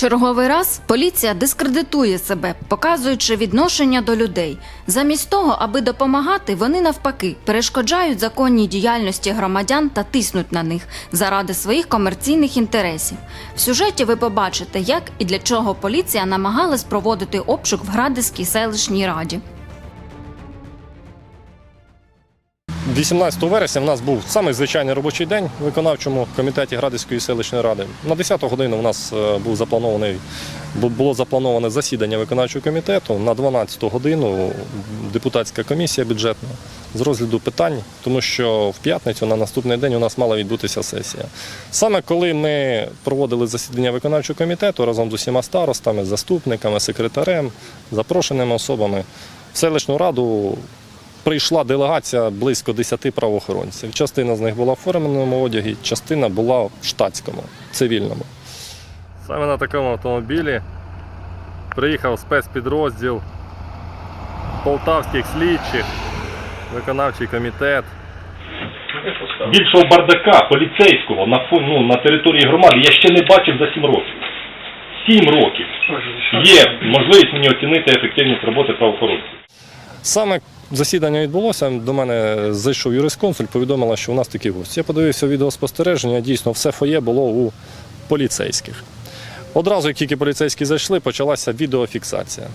Черговий раз поліція дискредитує себе, показуючи відношення до людей. Замість того, аби допомагати, вони навпаки перешкоджають законній діяльності громадян та тиснуть на них заради своїх комерційних інтересів. В сюжеті ви побачите, як і для чого поліція намагалась проводити обшук в Градиській селищній раді. 18 вересня в нас був самий звичайний робочий день в виконавчому комітеті Градиської селищної ради. На 10 годину у нас е, був запланований було заплановане засідання виконавчого комітету. На 12 годину депутатська комісія бюджетна з розгляду питань, тому що в п'ятницю на наступний день у нас мала відбутися сесія. Саме коли ми проводили засідання виконавчого комітету разом з усіма старостами, заступниками, секретарем, запрошеними особами в селищну раду прийшла делегація близько 10 правоохоронців. Частина з них була в форменому одягі, частина була в штатському, цивільному. Саме на такому автомобілі приїхав спецпідрозділ полтавських слідчих, виконавчий комітет. Більшого бардака поліцейського на, ну, на території громади я ще не бачив за 7 років. 7 років. Є можливість мені оцінити ефективність роботи правоохоронців. Саме засідання відбулося. До мене зайшов юрисконсуль, повідомила, що у нас такі гості. Я подивився відеоспостереження, дійсно, все фоє було у поліцейських. Одразу, як тільки поліцейські зайшли, почалася відеофіксація.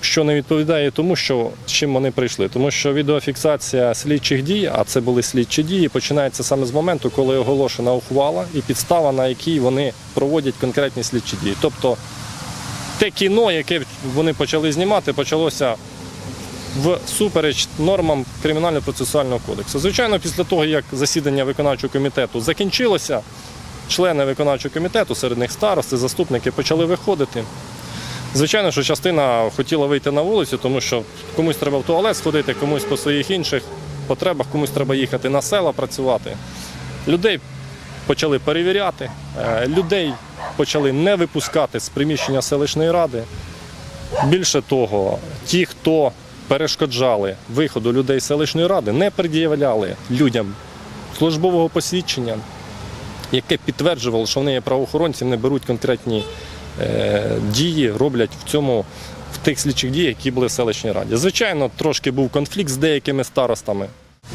Що не відповідає тому, що з чим вони прийшли. Тому що відеофіксація слідчих дій, а це були слідчі дії, починається саме з моменту, коли оголошена ухвала і підстава, на якій вони проводять конкретні слідчі дії. Тобто те кіно, яке вони почали знімати, почалося всупереч нормам кримінально-процесуального кодексу. Звичайно, після того, як засідання виконавчого комітету закінчилося, члени виконавчого комітету, серед них старости, заступники почали виходити. Звичайно, що частина хотіла вийти на вулицю, тому що комусь треба в туалет сходити, комусь по своїх інших потребах, комусь треба їхати на села працювати. Людей почали перевіряти, е, людей почали не випускати з приміщення селищної ради. Більше того, ті, хто перешкоджали виходу людей з селищної ради, не пред'являли людям службового посвідчення, яке підтверджувало, що вони є правоохоронці, не беруть конкретні е, дії, роблять в цьому в тих слідчих діях, які були в селищній раді. Звичайно, трошки був конфлікт з деякими старостами.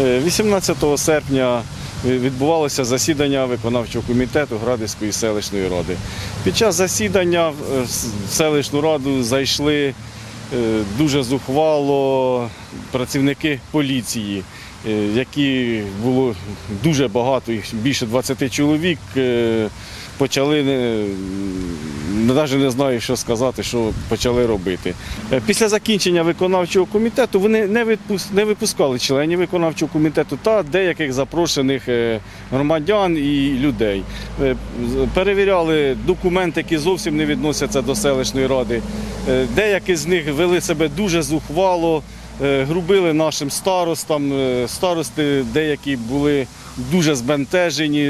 Е, 18 серпня відбувалося засідання виконавчого комітету Градиської селищної ради. Під час засідання в селищну раду зайшли е, дуже зухвало працівники поліції, е, які було дуже багато, їх більше 20 чоловік. е, Почали навіть не знаю, що сказати, що почали робити. Е, Після закінчення виконавчого комітету вони не, випускали членів виконавчого комітету та деяких запрошених е, громадян і людей. Е, Перевіряли документи, які зовсім не відносяться до селищної ради. Деякі з них вели себе дуже зухвало, грубили нашим старостам. Старости деякі були дуже збентежені,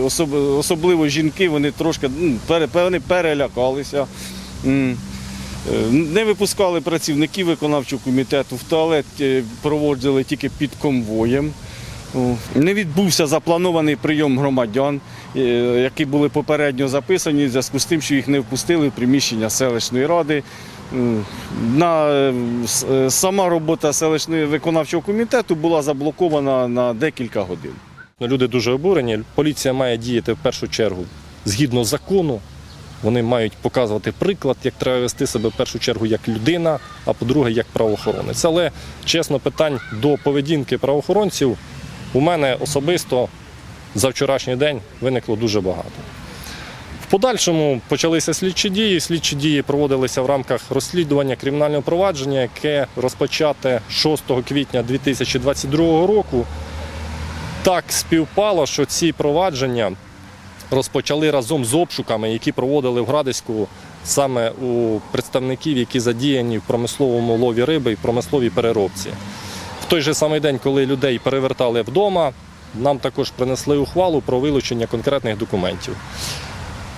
особ- особливо жінки, вони трошки ну, вони перелякалися. Е, Не випускали працівників виконавчого комітету, в туалет е, проводили тільки під конвоєм. Не відбувся запланований прийом громадян, е, які були попередньо записані в зв'язку з тим, що їх не впустили в приміщення селищної ради. На, е, с- е, сама робота селищного виконавчого комітету була заблокована на декілька годин. Люди дуже обурені. Поліція має діяти в першу чергу згідно закону. Вони мають показувати приклад, як треба вести себе в першу чергу як людина, а по-друге, як правоохоронець. Але чесно, питань до поведінки правоохоронців у мене особисто за вчорашній день виникло дуже багато. Подальшому почалися слідчі дії. Слідчі дії проводилися в рамках розслідування кримінального провадження, яке розпочате 6 квітня 2022 року так співпало, що ці провадження розпочали разом з обшуками, які проводили в Градиську саме у представників, які задіяні в промисловому лові риби і промисловій переробці. В той же самий день, коли людей перевертали вдома, нам також принесли ухвалу про вилучення конкретних документів.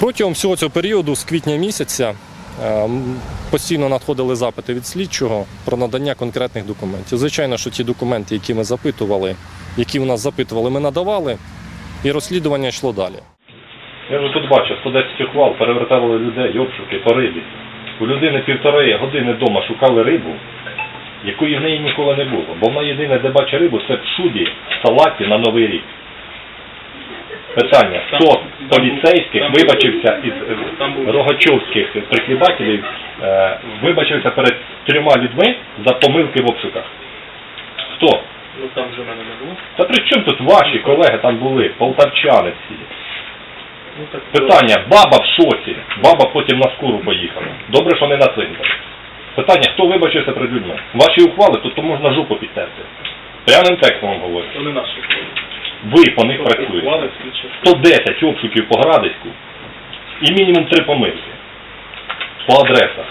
Протягом всього цього періоду, з квітня місяця, е, постійно надходили запити від слідчого про надання конкретних документів. Звичайно, що ті документи, які ми запитували, які у нас запитували, ми надавали, і розслідування йшло далі. Я вже тут бачив 110 ухвал, перевертали людей, обшуки по рибі. У людини півтори години вдома шукали рибу, якої в неї ніколи не було. Бо вона єдине, де бачить рибу, це в шубі, в салаті на Новий рік. Питання, хто з поліцейських вибачився із е, рогачовських прихлібателів, е, вибачився перед трьома людьми за помилки в обшуках? Хто? Ну там же мене не було. Та при чому тут ваші колеги там були, полтавчани всі? Ну так Питання, баба в шоці, баба потім на скору поїхала. Добре, що не на цинтар. Питання, хто вибачився перед людьми? Ваші ухвали, то, то можна жопу підтерти. Прямим текстом вам говорю. то не наші. Ви по них працюєте. Ухвали слідчих. 110 обшуків по Градиську і мінімум 3 помилки по адресах.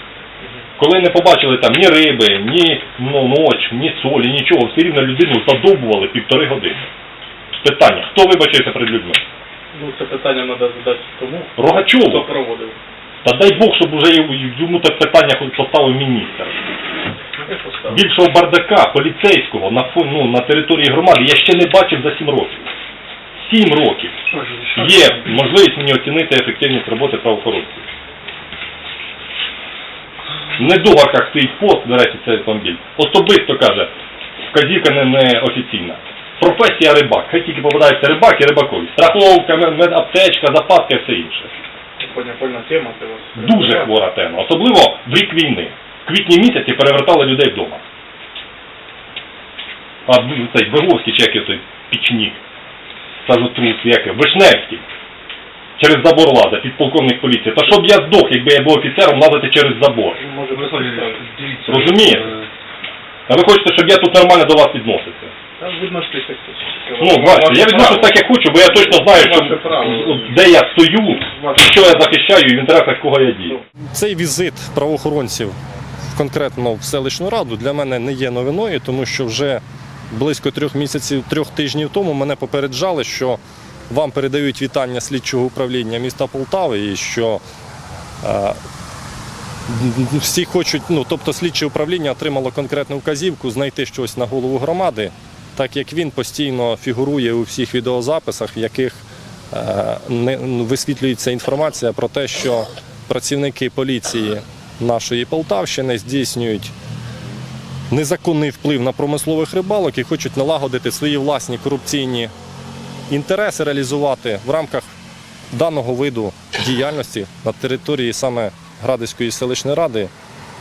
Коли не побачили там ні риби, ні ну, ноч, ні солі, нічого, все рівно людину задовбували півтори години. Питання, хто вибачився перед людьми? Ну це питання треба задати тому, хто Рогачову. проводив. Та дай Бог, щоб уже йому- те питання хоч поставив міністр. Більшого бардака поліцейського на фон, ну, на території громади я ще не бачив за 7 років. 7 років. Є можливість мені оцінити ефективність роботи правоохоронців. В недогарках стоїть пост, до речі, цей автомобіль. Особисто каже, вказівка не, не офіційна. Професія рибак. Хай тільки попадається рибак і рибакові. Страховка, мед- медаптечка, запаска і все інше. Понятна тема, це вас. Дуже хвора тема. Особливо в рік війни. Квітні місяці перевертали людей вдома. А цей Виговський чи який той пічник, сажотрус, який, Вишневський. Через забор лазить, підполковник поліції. Та щоб я здох, якби я був офіцером, лазити через забор. Може, ви Розумієте? А ви хочете, щоб я тут нормально до вас відносився? Там відноситися як Ну, бачите, я відношусь так, як хочу, бо я точно знаю, що де я стою, що я захищаю, і в інтересах кого я дію. Цей візит правоохоронців конкретно в селищну раду для мене не є новиною, тому що вже близько трьох місяців, трьох тижнів тому мене попереджали, що вам передають вітання слідчого управління міста Полтави і що е, всі хочуть, ну тобто слідче управління отримало конкретну вказівку знайти щось на голову громади, так як він постійно фігурує у всіх відеозаписах, в яких е, не висвітлюється інформація про те, що працівники поліції нашої Полтавщини здійснюють незаконний вплив на промислових рибалок і хочуть налагодити свої власні корупційні інтереси реалізувати в рамках даного виду діяльності на території саме Градиської селищної ради,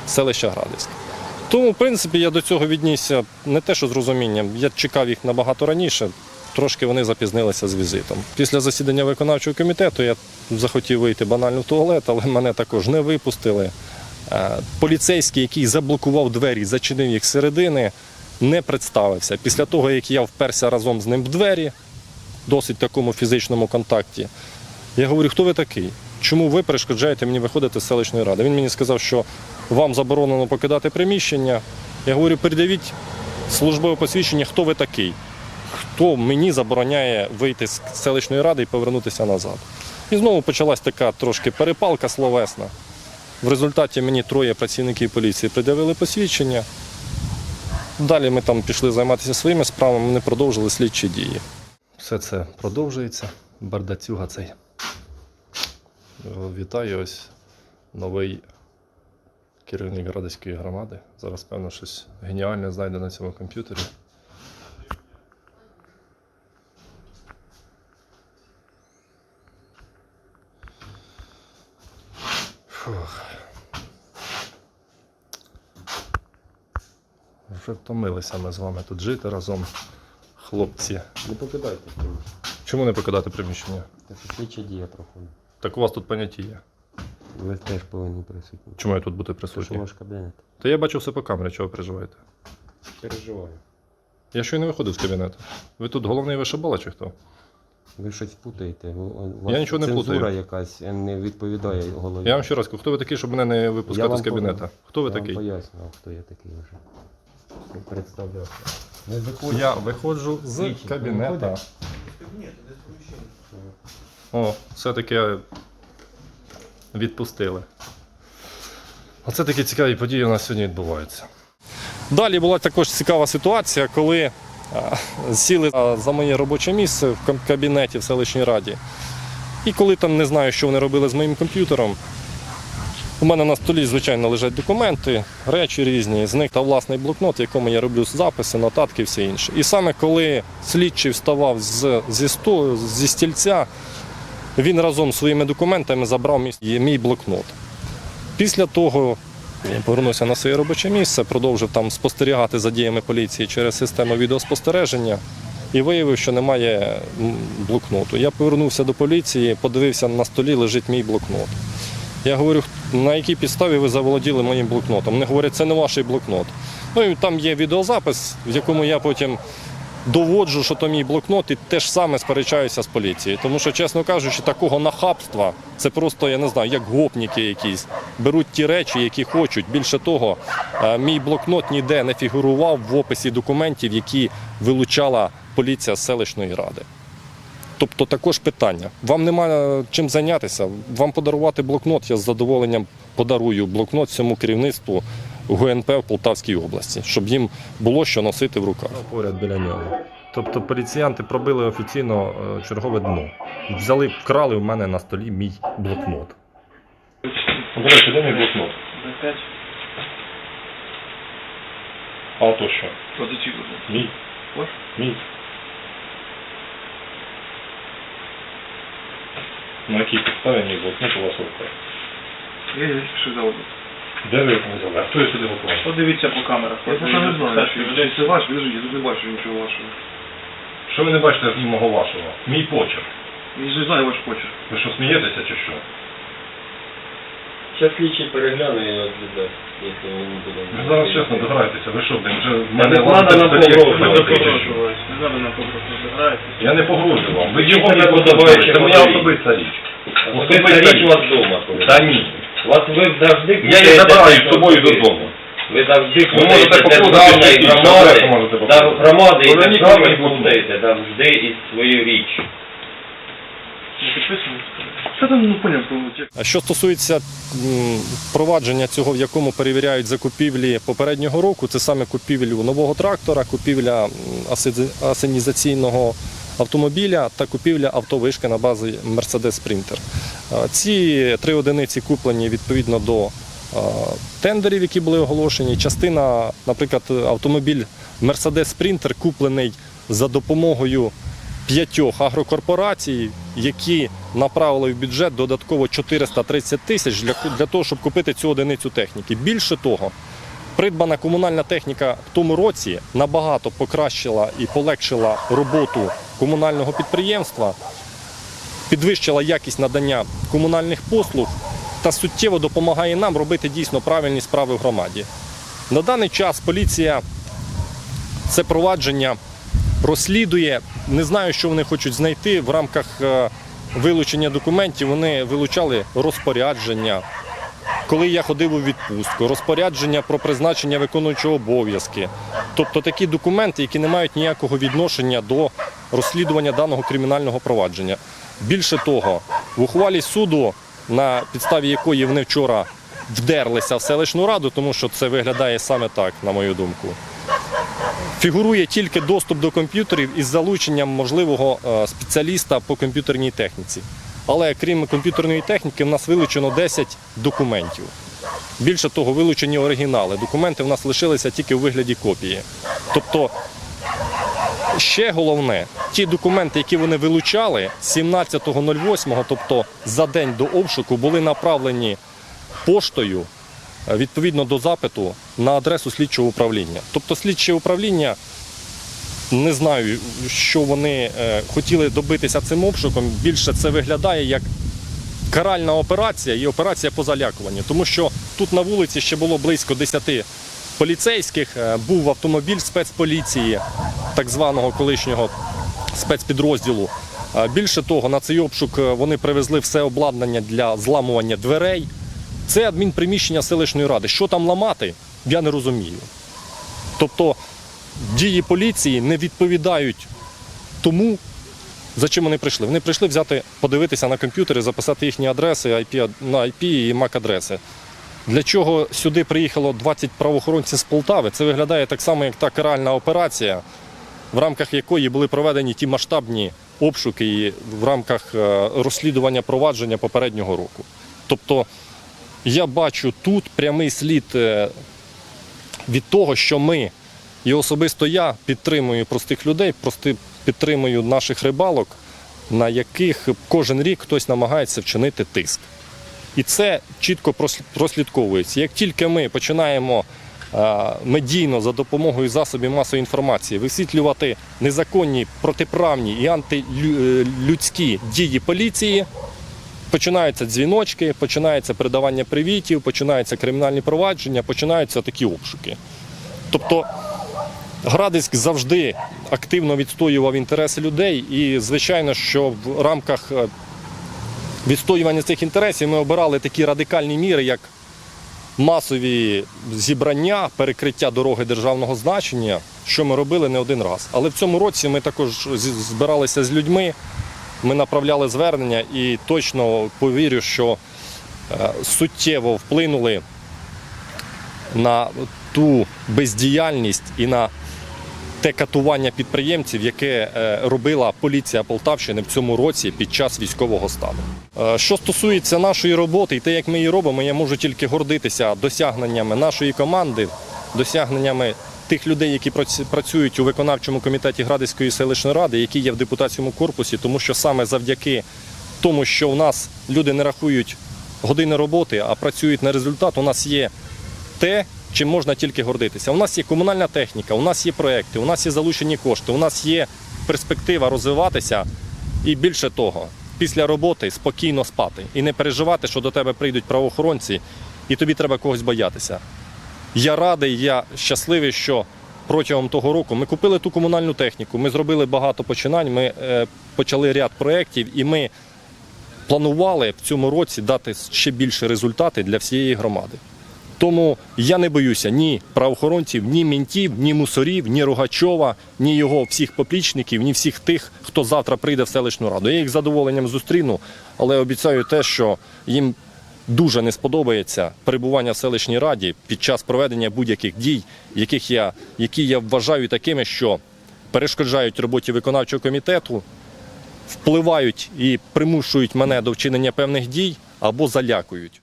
селища Градиськ. Тому, в принципі, я до цього віднісся не те, що з розумінням, я чекав їх набагато раніше. Трошки вони запізнилися з візитом. Після засідання виконавчого комітету я захотів вийти банально в туалет, але мене також не випустили. Е, Поліцейський, який заблокував двері, зачинив їх середини, не представився. Після того, як я вперся разом з ним в двері, досить такому фізичному контакті, я говорю, хто ви такий? Чому ви перешкоджаєте мені виходити з селищної ради? Він мені сказав, що вам заборонено покидати приміщення. Я говорю, передавіть службове посвідчення, хто ви такий, хто мені забороняє вийти з селищної ради і повернутися назад. І знову почалась така трошки перепалка словесна. В результаті мені троє працівників поліції придавили посвідчення. Далі ми там пішли займатися своїми справами, вони продовжили слідчі дії. Все це продовжується. Бардацюга цей. Вітаю ось новий керівник Радиської громади. Зараз, певно, щось геніальне знайде на цьому комп'ютері. Вже втомилися ми з вами тут жити разом, хлопці. Не покидайте приміщення. Чому не покидати приміщення? Це слідча дія проходить. Так у вас тут поняття є. Ви теж повинні присутні. Чому я тут бути Це присутній? ваш кабінет. Та я бачу все по камері, чого ви переживаєте. Переживаю. Я ще й не виходив з кабінету. Ви тут головний вишибала чи хто? Ви щось путаєте. У вас Я нічого не цензура плутаю. якась е, не відповідає голові. Я вам ще раз кажу, хто ви такий, щоб мене не Я випускати вам з кабінету? Хто ви я вам такий? пояснював, хто я такий вже. Представлявся. Не виходьте. Я виходжу з Слідчий, кабінета. виходить? О, все-таки відпустили. Оце такі цікаві події у нас сьогодні відбуваються. Далі була також цікава ситуація, коли а, сіли а, за моє робоче місце в кам- кабінеті в селищній раді. І коли там не знаю, що вони робили з моїм комп'ютером, у мене на столі, звичайно, лежать документи, речі різні, з них та власний блокнот, в якому я роблю записи, нотатки і все інше. І саме коли слідчий вставав з, зі, сто, зі стільця, він разом зі своїми документами забрав мій, мій блокнот. Після того я повернувся на своє робоче місце, продовжив там спостерігати за діями поліції через систему відеоспостереження і виявив, що немає блокноту. Я повернувся до поліції, подивився на столі, лежить мій блокнот. Я говорю, на якій підставі ви заволоділи моїм блокнотом? Вони говорять, це не ваш блокнот. Ну і там є відеозапис, в якому я потім доводжу, що то мій блокнот, і те ж саме сперечаюся з поліцією. Тому що, чесно кажучи, такого нахабства це просто, я не знаю, як гопніки якісь. Беруть ті речі, які хочуть. Більше того, е, мій блокнот ніде не фігурував в описі документів, які вилучала поліція з селищної ради. Тобто також питання. Вам немає чим зайнятися. Вам подарувати блокнот, я з задоволенням подарую блокнот цьому керівництву ГУНП в Полтавській області, щоб їм було що носити в руках. Поряд біля нього. Тобто поліціянти пробили офіційно е, чергове дно. Взяли, вкрали у мене на столі мій блокнот. До де мій блокнот? Д5. А то що? Мій. Мій. На якій підставі мій блокнот у вас в руках? Я її за. Де ви його взяли? А хто його сюди готував? Подивіться по камерах. Я поки не знаю, чи це ваш, лежить, я тут не бачу нічого вашого. Що ви не бачите з мого вашого? Мій почерк. Я ж не знаю ваш почерк. Ви що смієтеся чи що? Зараз слідчий перегляне і віддасть, якщо він не буде. Ви зараз чесно дограєтеся, ви що, блин, вже в не мене надо вас нам безпреділ погрожувати. Не треба на попросту заграєтесь. Я не погрожую вам. Ви чого не подобаєте? Це моя особиста річ. Особиста річ у вас вдома. Та ні. Вас ви завжди Я її забираю з собою додому. Ви завжди і якісь громади, громади і держави мені завжди і свою річ. Не підписано? Що там, ну, поняв, ну, що стосується провадження цього, в якому перевіряють закупівлі попереднього року, це саме купівлю нового трактора, купівля асенізаційного автомобіля та купівля автовишки на базі Mercedes Sprinter. Ці три одиниці куплені відповідно до тендерів, які були оголошені. Частина, наприклад, автомобіль Mercedes Sprinter куплений за допомогою п'ятьох агрокорпорацій, які направили в бюджет додатково 430 тисяч для, для того, щоб купити цю одиницю техніки. Більше того, придбана комунальна техніка в тому році набагато покращила і полегшила роботу комунального підприємства, підвищила якість надання комунальних послуг та суттєво допомагає нам робити дійсно правильні справи в громаді. На даний час поліція це провадження розслідує. Не знаю, що вони хочуть знайти в рамках е, вилучення документів. Вони вилучали розпорядження. Коли я ходив у відпустку, розпорядження про призначення виконуючого обов'язки, тобто такі документи, які не мають ніякого відношення до розслідування даного кримінального провадження. Більше того, в ухвалі суду, на підставі якої вони вчора вдерлися в селищну раду, тому що це виглядає саме так, на мою думку. Фігурує тільки доступ до комп'ютерів із залученням можливого е, спеціаліста по комп'ютерній техніці. Але крім комп'ютерної техніки, в нас вилучено 10 документів. Більше того, вилучені оригінали. Документи в нас лишилися тільки у вигляді копії. Тобто, ще головне, ті документи, які вони вилучали 17.08, тобто за день до обшуку, були направлені поштою відповідно до запиту на адресу слідчого управління. Тобто слідче управління не знаю, що вони е, хотіли добитися цим обшуком. Більше це виглядає як каральна операція і операція по залякуванню. Тому що тут на вулиці ще було близько 10 поліцейських, е, був автомобіль спецполіції, так званого колишнього спецпідрозділу. Е, Більше того, на цей обшук е, вони привезли все обладнання для зламування дверей. Це адмінприміщення селищної ради. Що там ламати, я не розумію. Тобто дії поліції не відповідають тому, за чим вони прийшли. Вони прийшли взяти, подивитися на комп'ютери, записати їхні адреси, IP, на IP і MAC-адреси. Для чого сюди приїхало 20 правоохоронців з Полтави? Це виглядає так само, як та каральна операція, в рамках якої були проведені ті масштабні обшуки в рамках е, розслідування провадження попереднього року. Тобто я бачу тут прямий слід е, від того, що ми і особисто я підтримую простих людей, прости, підтримую наших рибалок, на яких кожен рік хтось намагається вчинити тиск. І це чітко прослідковується. Як тільки ми починаємо е, медійно за допомогою засобів масової інформації висвітлювати незаконні, протиправні і антилюдські дії поліції, починаються дзвіночки, починається передавання привітів, починаються кримінальні провадження, починаються такі обшуки. Тобто Градиськ завжди активно відстоював інтереси людей, і звичайно, що в рамках е, відстоювання цих інтересів ми обирали такі радикальні міри, як масові зібрання, перекриття дороги державного значення, що ми робили не один раз. Але в цьому році ми також збиралися з людьми, ми направляли звернення і точно повірю, що е, суттєво вплинули на ту бездіяльність і на те катування підприємців, яке е, робила поліція Полтавщини в цьому році під час військового стану. Е, Що стосується нашої роботи і те, як ми її робимо, я можу тільки гордитися досягненнями нашої команди, досягненнями тих людей, які працюють у виконавчому комітеті Градицької селищної ради, які є в депутатському корпусі, тому що саме завдяки тому, що у нас люди не рахують години роботи, а працюють на результат, у нас є те, чим можна тільки гордитися. У нас є комунальна техніка, у нас є проекти, у нас є залучені кошти, у нас є перспектива розвиватися і більше того, після роботи спокійно спати і не переживати, що до тебе прийдуть правоохоронці, і тобі треба когось боятися. Я радий, я щасливий, що протягом того року ми купили ту комунальну техніку, ми зробили багато починань, ми е, почали ряд проєктів і ми планували в цьому році дати ще більше результати для всієї громади. Тому я не боюся ні правоохоронців, ні мінтів, ні мусорів, ні Рогачова, ні його всіх поплічників, ні всіх тих, хто завтра прийде в селищну раду. Я їх задоволенням зустріну, але обіцяю те, що їм дуже не сподобається перебування в селищній раді під час проведення будь-яких дій, яких я, які я вважаю такими, що перешкоджають роботі виконавчого комітету, впливають і примушують мене до вчинення певних дій або залякують.